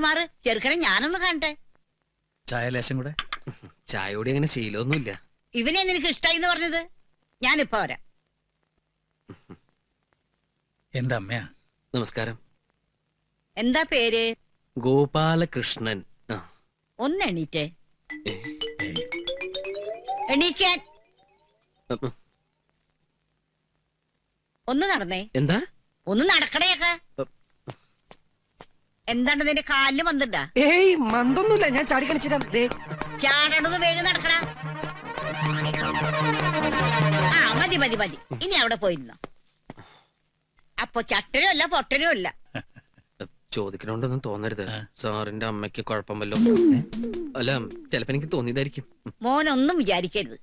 മാറ്. ചെറുക്കനെ ഞാനൊന്ന് കാണട്ടെ. ചായ ലേശം കൂടെ. ചായയോട് അങ്ങനെ ശീലമൊന്നുമില്ല. ഇവനെ നിനക്ക് ഇഷ്ടായി എന്ന് പറഞ്ഞത്? ഞാനിപ്പോ വരാം. എന്റെ അമ്മയാ നമസ്കാരം. എന്താ പേര്? ഗോപാലകൃഷ്ണൻ. ആ. ഒന്ന് എണീറ്റേ. ഏ, എണീക്കാൻ. ഉം, ഉം. ഒന്ന് നടന്നേ. എന്താ? ഒന്ന് നടക്കണേക്ക എന്താണ് നിന്റെ കാലിൽ വന്നിട്ടാ ഏയ് മന്തൊന്നുമില്ല. ഞാൻ ചാടി കളിച്ചിരാം ദേ. ചാടണത് വേഗം നടക്കണ ആ മതി മതി മതി. ഇനി അവിടെ പോയിരുന്നോ അപ്പൊ ചട്ടനും അല്ല പൊട്ടനും അല്ല. ചോദിക്കണോണ്ടൊന്നും തോന്നരുത്. സാറിന്റെ അമ്മയ്ക്ക് കുഴപ്പം വല്ലോ. അല്ല ചെലപ്പോ എനിക്ക് തോന്നിയതായിരിക്കും. മോനൊന്നും വിചാരിക്കരുത്.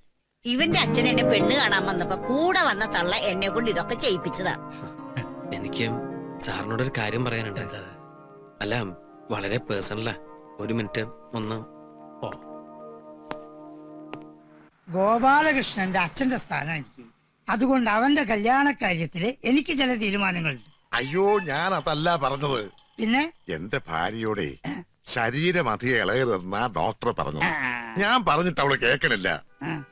ഇവന്റെ അച്ഛൻ എന്നെ പെണ്ണ് കാണാൻ വന്നപ്പോ കൂടെ വന്ന തള്ള എന്നെ കൊണ്ട് ഇതൊക്കെ ചെയ്യിപ്പിച്ചതാ. എനിക്ക് സാറിനോടൊരു കാര്യം പറയാനുണ്ട്? അല്ല വളരെ പേഴ്സണലാ ഒരു മിനിറ്റ് ഒന്ന് ഓ ഗോപാലകൃഷ്ണന്റെ അച്ഛന്റെ സ്ഥാനം എനിക്ക് അതുകൊണ്ട് അവന്റെ കല്യാണ കാര്യത്തിൽ എനിക്ക് ചില തീരുമാനങ്ങളുണ്ട്. അയ്യോ ഞാൻ അതല്ല പറഞ്ഞത്. പിന്നെ? എന്റെ ഭാര്യയോടെ ശരീരം അധികം ഇളയതെന്നാ ഡോക്ടർ പറഞ്ഞു. ഞാൻ പറഞ്ഞിട്ട് അവൾ കേൾക്കണില്ല.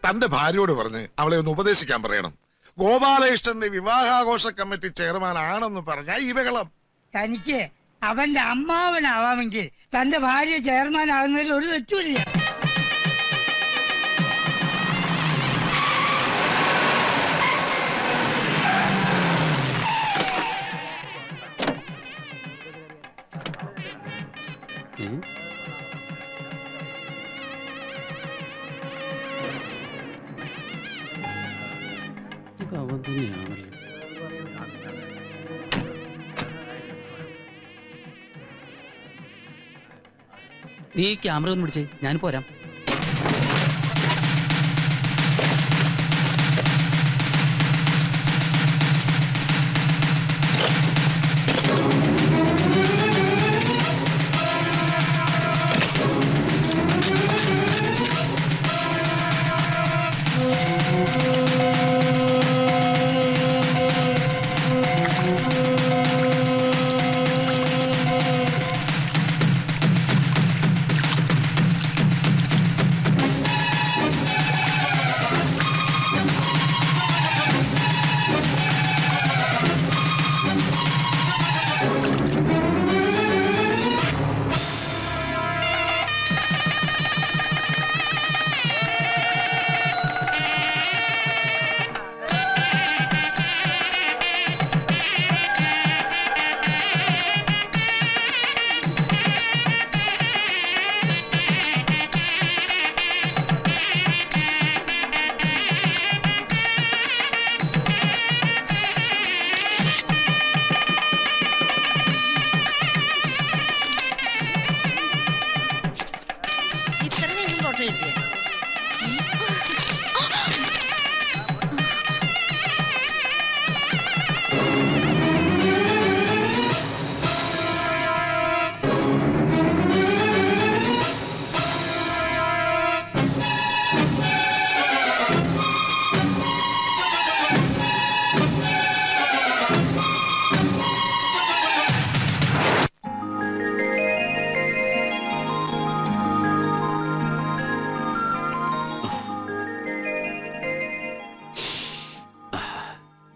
തന്റെ ഭാര്യയോട് പറഞ്ഞ് അവളെ ഒന്ന് ഉപദേശിക്കാൻ പറയണം. ഗോപാലകൃഷ്ണന്റെ വിവാഹാഘോഷ കമ്മിറ്റി ചെയർമാൻ ആണെന്ന് പറഞ്ഞ ഈ ബഹളം തനിക്ക് അവന്റെ അമ്മാവനാവാമെങ്കിൽ തന്റെ ഭാര്യ ചെയർമാൻ ആകുന്നതിൽ ഒരു തെറ്റുമില്ല. നീ ക്യാമറ ഒന്ന് പിടിച്ചേ. ഞാൻ പോരാം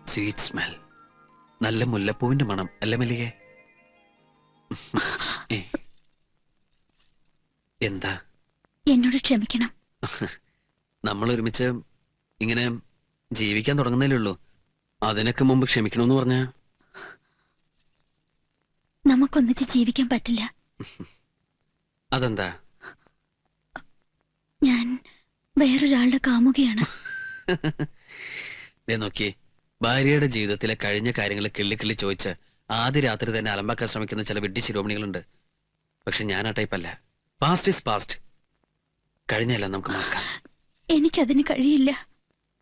സ്വീറ്റ് സ്മെൽ നല്ല മുല്ലപ്പൂവിന്റെ മണം അല്ല മല്ലികെ? എന്താ? എന്നോട് ക്ഷമിക്കണം. നമ്മൾ ഒരുമിച്ച് ഇങ്ങനെ ജീവിക്കാൻ തുടങ്ങുന്നല്ലേ ഉള്ളൂ. അതിനൊക്കെ മുമ്പ് ക്ഷമിക്കണമെന്ന് പറഞ്ഞ? നമുക്കൊന്നിച്ച് ജീവിക്കാൻ പറ്റില്ല. അതെന്താ? ഞാൻ വേറൊരാളുടെ കാമുകയാണ്. നോക്കിയേ. നോക്കി ഭാര്യയുടെ ജീവിതത്തിലെ കഴിഞ്ഞ കാര്യങ്ങൾ കിള്ളിക്കിള്ളി കിള്ളി ചോദിച്ച് ആദ്യ രാത്രി തന്നെ അലമ്പാക്കാൻ ശ്രമിക്കുന്ന ചില വിഡ്ഢി ശിരോമണികളുണ്ട്. പക്ഷെ ഞാൻ ആ ടൈപ്പല്ല പാസ്റ്റ് ഇസ് പാസ്റ്റ് കഴിഞ്ഞല്ല നമുക്ക് മറക്കാം. എനിക്കതിന് കഴിയില്ല.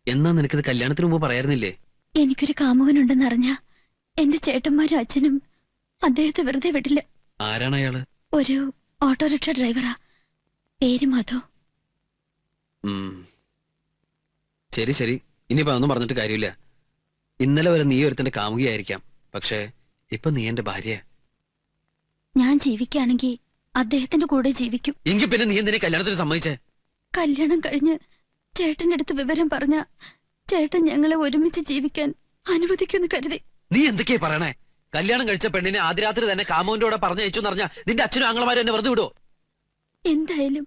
എന്നാ നിനക്കിത് കല്യാണത്തിന് മുമ്പ് പറയാറുന്നില്ലേ? എനിക്കൊരു കാമുകനുണ്ടെന്നറിഞ്ഞ എന്റെ ചേട്ടന്മാരും അച്ഛനും അദ്ദേഹത്തെ വെറുതെ വിടില്ല. ആരാണ് അയാൾ? ഒരു ഓട്ടോറിക്ഷ ഡ്രൈവറാ. പേര് മധു. ശരി ശരി. ഇനിയിപ്പോ അതൊന്നും പറഞ്ഞിട്ട് കാര്യമില്ല. ഇന്നലെ വരെ നീ ഒരുത്തന്റെ കാമുകിയായിരിക്കാം. പക്ഷേ ഇപ്പൊ നീ എന്റെ ഭാര്യ ഞാൻ ജീവിക്കുകയാണെങ്കിൽ അദ്ദേഹത്തിന്റെ കൂടെ ജീവിക്കും. എങ്കിൽ പിന്നെ നീ എന്തിനെ കല്യാണത്തിന് സമ്മതിച്ചേ? കല്യാണം കഴിഞ്ഞ് ചേട്ടന്റെ അടുത്ത് വിവരം പറഞ്ഞ ചേട്ടൻ ഞങ്ങളെ ഒരുമിച്ച് ജീവിക്കാൻ അനുവദിക്കുമെന്ന് കരുതി. നീ എന്തൊക്കെയാ പറയണേ? കല്യാണം കഴിച്ച പെണ്ണിനെ ആദ്യ രാത്രി തന്നെ കാമോന്റെ കൂടെ പറഞ്ഞയച്ചു എന്ന് പറഞ്ഞ നിന്റെ അച്ഛനും ആങ്ങളമാരും എന്നെ വെറുതെ വിടുവോ? എന്തായാലും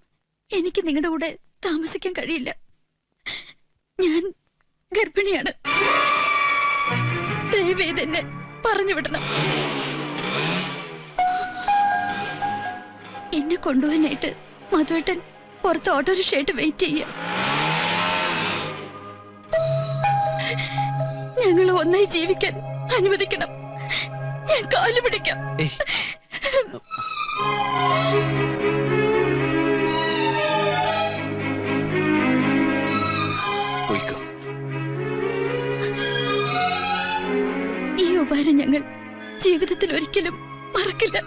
എനിക്ക് നിങ്ങളുടെ കൂടെ താമസിക്കാൻ കഴിയില്ല. ഞാൻ ഗർഭിണിയാണ്. ദയവേത് എന്നെ പറഞ്ഞു വിടണം. എന്നെ കൊണ്ടുപോകാനായിട്ട് മധുവേട്ടൻ പുറത്ത് ഓട്ടോറിക്ഷയായിട്ട് വെയിറ്റ് ചെയ്യ. ഞങ്ങൾ ഒന്നായി ജീവിക്കാൻ അനുവദിക്കണം. ഞാൻ കാലു പിടിക്കാം ഈ ഞങ്ങൾ ജീവിതത്തിൽ ഒരിക്കലും മറക്കില്ല.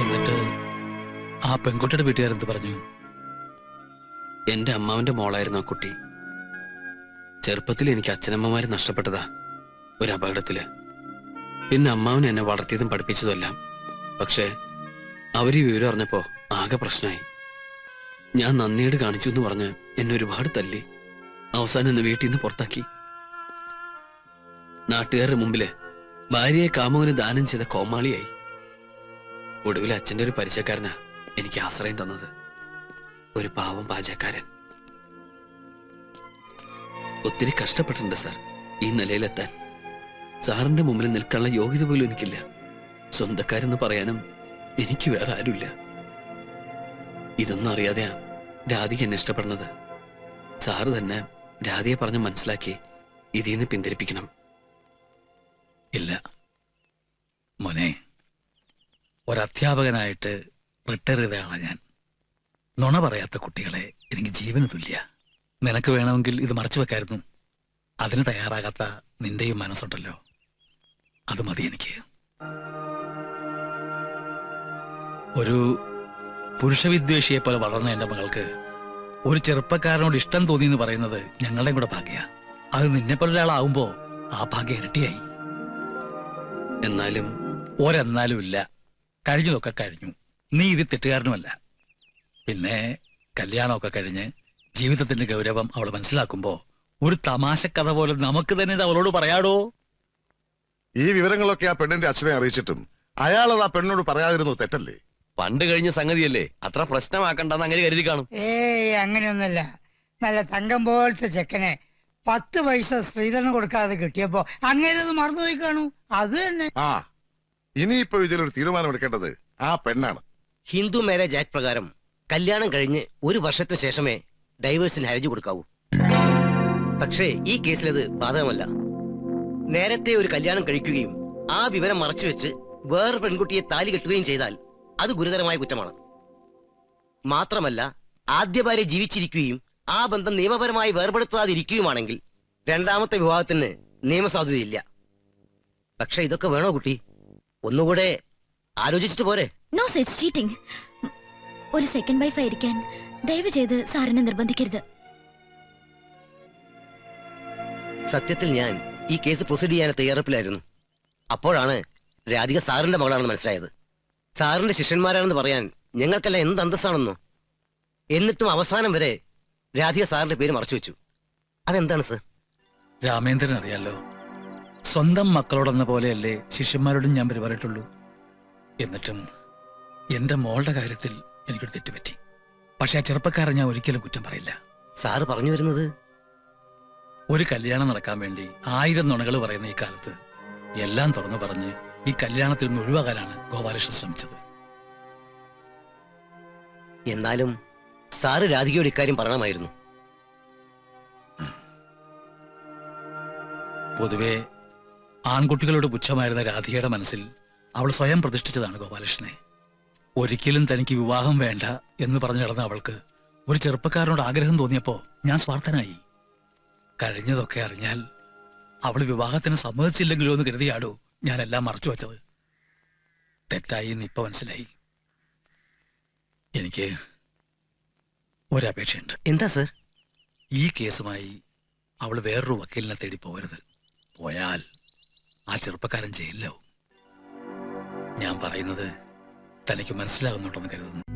എന്നിട്ട് ആ പെൺകുട്ടിയുടെ വീട്ടുകാരെന്ത് പറഞ്ഞു? എന്റെ അമ്മാവന്റെ മോളായിരുന്നു ആ കുട്ടി. ചെറുപ്പത്തിൽ എനിക്ക് അച്ഛനമ്മമാര് നഷ്ടപ്പെട്ടതാ ഒരു അപകടത്തിൽ. പിന്നെ അമ്മാവൻ എന്നെ വളർത്തിയതും പഠിപ്പിച്ചതുമെല്ലാം പക്ഷേ അവർ ഈ വിവരം അറിഞ്ഞപ്പോ ആകെ പ്രശ്നമായി ഞാൻ നന്ദിയോട് കാണിച്ചു എന്ന് പറഞ്ഞ് എന്നെ ഒരുപാട് തല്ലി. അവസാനം എന്നെ വീട്ടിൽ നിന്ന് പുറത്താക്കി. നാട്ടുകാരുടെ മുമ്പിൽ ഭാര്യയെ കാമവന് ദാനം ചെയ്ത കോമാളിയായി. ഒടുവിൽ അച്ഛന്റെ ഒരു പരിചയക്കാരനാ എനിക്ക് ആശ്രയം തന്നത്. ഒരു പാവം പാചകക്കാരൻ. ഒത്തിരി കഷ്ടപ്പെട്ടിട്ടുണ്ട് സാർ ഈ നിലയിലെത്താൻ. സാറിന്റെ മുമ്പിൽ നിൽക്കാനുള്ള യോഗ്യത പോലും എനിക്കില്ല. സ്വന്തക്കാരെന്ന് പറയാനും എനിക്ക് വേറെ ആരുമില്ല. ഇതൊന്നും അറിയാതെയാ രാധിക എന്നെ ഇഷ്ടപ്പെടുന്നത്. സാറ് തന്നെ രാധിയെ പറഞ്ഞ് മനസ്സിലാക്കി ഇതിൽ നിന്ന് പിന്തിരിപ്പിക്കണം. ഇല്ല. മോനെ ഒരധ്യാപകനായിട്ട് റിട്ടയർ ഞാൻ. നുണ പറയാത്ത കുട്ടികളെ എനിക്ക് ജീവന് തുല്യ. നിനക്ക് വേണമെങ്കിൽ ഇത് മറച്ചു വെക്കായിരുന്നു. അതിന് തയ്യാറാകാത്ത നിന്റെയും മനസ്സുണ്ടല്ലോ. അത് മതി എനിക്ക്. ഒരു പുരുഷവിദ്വേഷിയെ പോലെ വളർന്ന എന്റെ മകൾക്ക് ഒരു ചെറുപ്പക്കാരനോട് ഇഷ്ടം തോന്നി എന്ന് പറയുന്നത് ഞങ്ങളുടെയും കൂടെ ഭാഗ്യ. അത് നിന്നെ പോലെ ഒരാളാവുമ്പോ ആ ഭാഗ്യം ഇരട്ടിയായി. എന്നാലും ഒരെന്നാലും ഇല്ല. കഴിഞ്ഞതൊക്കെ കഴിഞ്ഞു. നീ ഇത് തെറ്റുകാരനുമല്ല. പിന്നെ കല്യാണമൊക്കെ കഴിഞ്ഞ് ജീവിതത്തിന്റെ ഗൗരവം അവൾ മനസ്സിലാക്കുമ്പോ ഒരു തമാശ കഥ പോലെ നമുക്ക് തന്നെ ഇത് അവളോട് പറയാടോ? ഈ വിവരങ്ങളൊക്കെ ആ പെണ്ണിന്റെ അച്ഛനെ അറിയിച്ചിട്ടും അയാളത് ആ പെണ്ണോട് പറയാതിരുന്നത് തെറ്റല്ലേ? പണ്ട് കഴിഞ്ഞ സംഗതിയല്ലേ? അത്ര പ്രശ്നമാക്കണ്ടെന്ന് അങ്ങനെ കരുതി കാണും. ഏയ് അങ്ങനെയൊന്നുമല്ല. നല്ല തങ്കം പോലത്തെ ചെക്കനെ പത്ത് പൈസ സ്ത്രീധനം കൊടുക്കാതെ കിട്ടിയപ്പോ അങ്ങനെ അത് മറന്നുപോയി കാണൂ. അത് തന്നെ. ആ ഇനിയിപ്പോ ഇതിലൊരു തീരുമാനം എടുക്കേണ്ടത് ആ പെണ്ണാണ്. ഹിന്ദു മാരേജ് ആക്ട് പ്രകാരം കല്യാണം കഴിഞ്ഞ് ഒരു വർഷത്തിന് ശേഷമേ ഡൈവേഴ്സിന് ഹർജി കൊടുക്കാവൂ. പക്ഷേ ഈ കേസിൽ അത് ബാധകമല്ല. നേരത്തെ ഒരു കല്യാണം കഴിക്കുകയും ആ വിവരം മറച്ചുവെച്ച് വേറെ പെൺകുട്ടിയെ താലി കെട്ടുകയും ചെയ്താൽ അത് ഗുരുതരമായ കുറ്റമാണ്. മാത്രമല്ല ആദ്യ ഭാര്യ ജീവിച്ചിരിക്കുകയും ആ ബന്ധം നിയമപരമായി വേർപെടുത്താതിരിക്കുകയുമാണെങ്കിൽ രണ്ടാമത്തെ വിവാഹത്തിന് നിയമസാധുതയില്ല. പക്ഷെ ഇതൊക്കെ വേണോ കുട്ടി? ഒന്നുകൂടെ ആലോചിച്ചിട്ട് പോരെ. നോ ചീറ്റിംഗ് ഒരു സെക്കൻഡ് വൈഫ് ആയിരിക്കാൻ ദയവ് ചെയ്ത് സാറിനെ നിർബന്ധിക്കരുത്. സത്യത്തിൽ ഞാൻ ഈ കേസ് പ്രൊസീഡ് ചെയ്യാൻ തയ്യാറെടുപ്പിലായിരുന്നു. അപ്പോഴാണ് രാധിക സാറിന്റെ മകളാണെന്ന് മനസ്സിലായത്. സാറിന്റെ ശിഷ്യന്മാരാണെന്ന് പറയാൻ ഞങ്ങൾക്കെല്ലാം എന്ത് അന്തസ്സാണെന്നോ? എന്നിട്ടും അവസാനം വരെ രാധിക സാറിന്റെ പേര് മറച്ചു വെച്ചു. അതെന്താണ് സർ? രാമേന്ദ്രൻ അറിയാലോ സ്വന്തം മക്കളോടെന്ന പോലെയല്ലേ ശിഷ്യന്മാരോടും ഞാൻ പെരുമാറിയിട്ടുള്ളൂ. എന്നിട്ടും എന്റെ മോളുടെ കാര്യത്തിൽ എനിക്കൊരു തെറ്റുപറ്റി. പക്ഷെ ആ ചെറുപ്പക്കാരൻ ഞാൻ ഒരിക്കലും കുറ്റം പറയില്ല. സാറ് പറഞ്ഞു വരുന്നത്? ഒരു കല്യാണം നടക്കാൻ വേണ്ടി ആയിരം നുണകൾ പറയുന്ന ഈ കാലത്ത് എല്ലാം തുറന്നു പറഞ്ഞ് ഈ കല്യാണത്തിൽ നിന്ന് ഒഴിവാകാനാണ് ഗോപാലകൃഷ്ണൻ ശ്രമിച്ചത്. എന്നാലും സാറ് രാധികയോട് ഇക്കാര്യം പറയണമായിരുന്നു. പൊതുവെ ആൺകുട്ടികളോട് പുച്ഛമായിരുന്ന രാധികയുടെ മനസ്സിൽ അവൾ സ്വയം പ്രതിഷ്ഠിച്ചതാണ് ഗോപാലകൃഷ്ണനെ. ഒരിക്കലും തനിക്ക് വിവാഹം വേണ്ട എന്ന് പറഞ്ഞു നടന്ന അവൾക്ക് ഒരു ചെറുപ്പക്കാരനോട് ആഗ്രഹം തോന്നിയപ്പോൾ ഞാൻ സ്വാർത്ഥനായി. കഴിഞ്ഞതൊക്കെ അറിഞ്ഞാൽ അവൾ വിവാഹത്തിന് സമ്മതിച്ചില്ലെങ്കിലോ എന്ന് കരുതിയാടോ ഞാൻ എല്ലാം മറച്ചു വച്ചത്. തെറ്റായി എന്ന് ഇപ്പൊ മനസ്സിലായി. എനിക്ക് ഒരപേക്ഷയുണ്ട്. എന്താ സർ? ഈ കേസുമായി അവൾ വേറൊരു വക്കീലിനെ തേടി പോകരുത്. പോയാൽ ആ ചെറുപ്പക്കാരൻ ജയിലിലാവും. ഞാൻ പറയുന്നത് തനിക്ക് മനസ്സിലാകുന്നുണ്ടെന്ന് കരുതുന്നു.